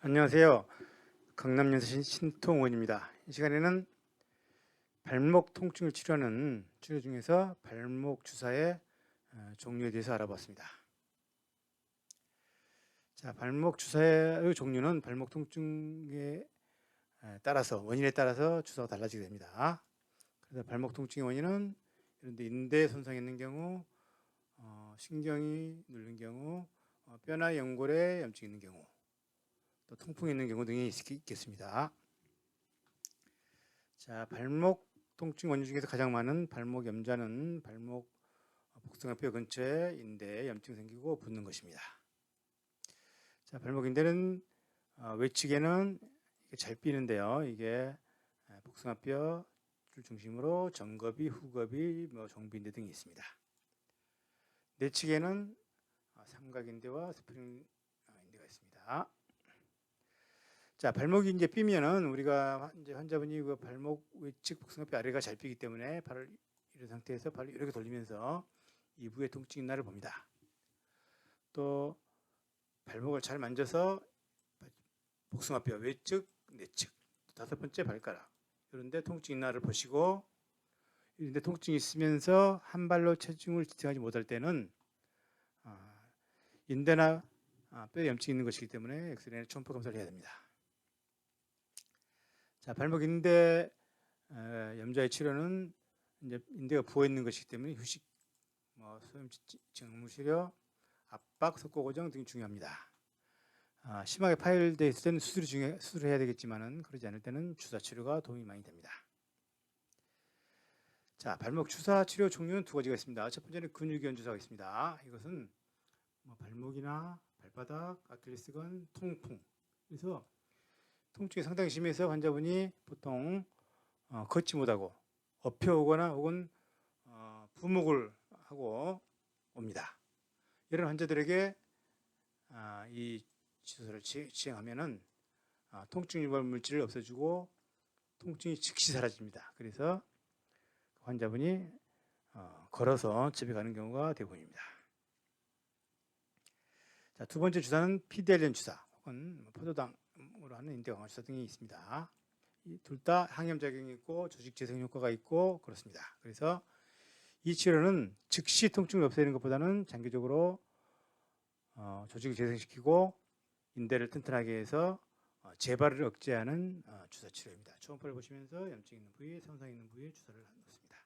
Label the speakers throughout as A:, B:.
A: 안녕하세요. 강남연세 신통원입니다. 이 시간에는 발목 통증을 치료하는 치료 중에서 발목 주사의 어, 종류에 대해서 알아봤습니다. 자, 발목 주사의 종류는 발목 통증에 에, 따라서 원인에 따라서 주사가 달라지게 됩니다. 그래서 발목 통증의 원인은 이런데 인대 손상이 있는 경우, 어, 신경이 눌린 경우, 어, 뼈나 연골에 염증이 있는 경우, 또 통풍이 있는 경우 등이 있- 있겠습니다. 자, 발목 통증 원인 중에서 가장 많은 발목 염좌는 발목 복숭아뼈 근처에 인대에 염증 생기고 붓는 것입니다. 자, 발목 인대는 어, 외측에는 잘 삐는데요. 이게 에, 복숭아뼈를 중심으로 정겁이, 후겁이, 뭐 정비인대 등이 있습니다. 내측에는 어, 삼각인대와 스프링 어, 인대가 있습니다. 자, 발목이 이제 삐면은 우리가 환- 이제 환자분이 그 발목 외측 복숭아뼈 아래가 잘 삐기 때문에 발을 이런 상태에서 발을 이렇게 돌리면서 이부의 통증이 나를 봅니다. 또 발목을 잘 만져서 복숭아뼈 외측, 내측, 또 다섯 번째 발가락 이런데 통증이 나를 보시고 이런데 통증이 있으면서 한 발로 체중을 지탱하지 못할 때는 아, 인대나 아, 뼈에 염증이 있는 것이기 때문에 엑스레이 초음파 검사를 해야 됩니다. 자, 발목 인대 에, 염좌의 치료는 이제 인대가 부어 있는 것이기 때문에 휴식, 뭐 소염, 정무시려, 압박, 석고 고정 등이 중요합니다. 아, 심하게 파열돼 있을 때는 수술이 중요, 수술을 해야 되겠지만은 그러지 않을 때는 주사 치료가 도움이 많이 됩니다. 자, 발목 주사 치료 종류는 두 가지가 있습니다. 첫 번째는 근육이온 주사가 있습니다. 이것은 뭐 발목이나 발바닥, 아킬레스건, 통풍. 그래서 통증이 상당히 심해서 환자분이 보통 어, 걷지 못하고 엎혀오거나 혹은 어, 부목을 하고 옵니다. 이런 환자들에게 아, 이 치- 시행하면은 아, 통증 유발 물질을 없애주고 통증이 즉시 사라집니다. 그래서 환자분이 어, 걸어서 집에 가는 경우가 대부분입니다. 자, 두 번째 주사는 피델리언 주사 혹은 뭐 포도당으로 하는 인대 강화 주사 등이 있습니다. 둘 다 항염 작용이 있고 조직 재생 효과가 있고 그렇습니다. 그래서 이 치료는 즉시 통증을 없애는 것보다는 장기적으로 어, 조직을 재생시키고 인대를 튼튼하게 해서 어, 재발을 억제하는 어, 주사 치료입니다. 초음파를 보시면서 염증 있는 부위, 손상 있는 부위에 주사를 놓습니다.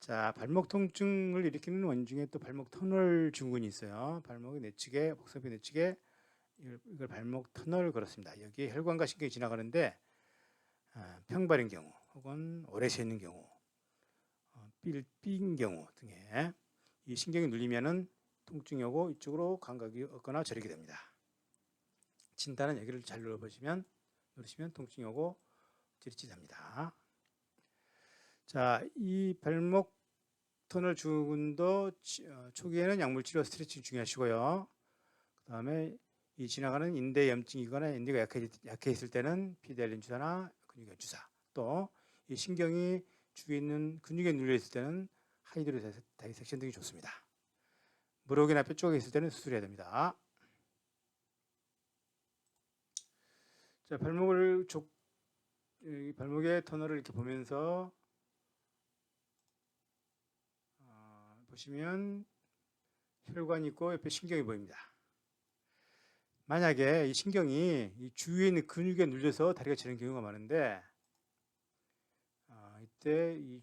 A: 자, 발목 통증을 일으키는 원인 중에 또 발목 터널 증후군이 있어요. 발목의 내측에 복사뼈 내측에 이걸, 발목 터널 그렇습니다. 여기에 혈관과 신경이 지나가는데 아, 평발인 경우 혹은 오래 서 있는 경우 어, 삘, 삔인 경우 등에 이 신경이 눌리면은 통증이 오고 이쪽으로 감각이 없거나 저리게 됩니다. 진단은 여기를 잘 눌러보시면 누르시면 통증이 오고 찌릿찌릿합니다. 자, 이 발목 터널 증후군도 치- 어, 초기에는 약물 치료 스트레칭 중요하시고요. 그 다음에 이 지나가는 인대 염증이거나 인대가 약해, 약해 있을 때는 피델린 주사나 근육의 주사 또 이 신경이 주위에 있는 근육에 눌려 있을 때는 하이드로 다이섹션 등이 좋습니다. 무릎이나 뼈 쪽에 있을 때는 수술해야 됩니다. 자 발목을 족이 발목의 터널을 이렇게 보면서 어, 보시면 혈관이 있고 옆에 신경이 보입니다. 만약에 이 신경이 이 주위에 있는 근육에 눌려서 다리가 저리는 경우가 많은데 어, 이때 이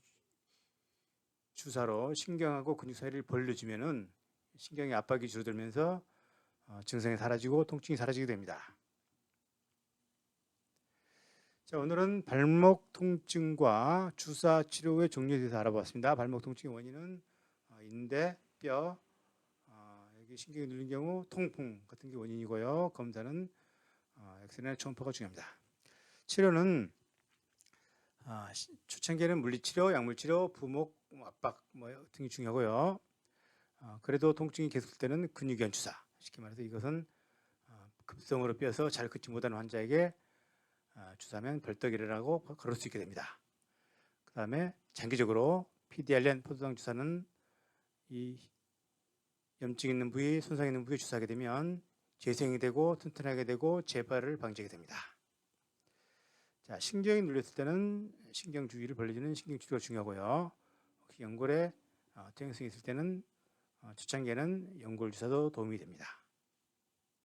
A: 주사로 신경하고 근육 사이를 벌려주면은 신경의 압박이 줄어들면서 어, 증상이 사라지고 통증이 사라지게 됩니다. 자, 오늘은 발목 통증과 주사 치료의 종류에 대해서 알아봤습니다. 발목 통증의 원인은 어, 인대, 뼈, 신경이 눌린 경우 통풍 같은 게 원인이고요. 검사는 어, 엑스레이나 초음파가 중요합니다. 치료는 아, 시- 초창기에는 물리치료, 약물치료, 부목, 뭐 압박 뭐 등이 중요하고요. 어, 그래도 통증이 계속될 때는 근육이완 주사. 쉽게 말해서 이것은 어, 급성으로 뼈서 잘 걷지 못하는 환자에게 어, 주사면 벌떡이라고 걸을 수 있게 됩니다. 그 다음에 장기적으로 PDRN 포도당 주사는 이 염증 있는 부위, 손상 있는 부위에 주사하게 되면 재생이 되고 튼튼하게 되고 재발을 방지하게 됩니다. 자, 신경이 눌렸을 때는 신경 주위를 벌려주는 신경 치료가 중요하고요. 연골에 어, 퇴행성이 있을 때는 어, 초창기에는 연골 주사도 도움이 됩니다.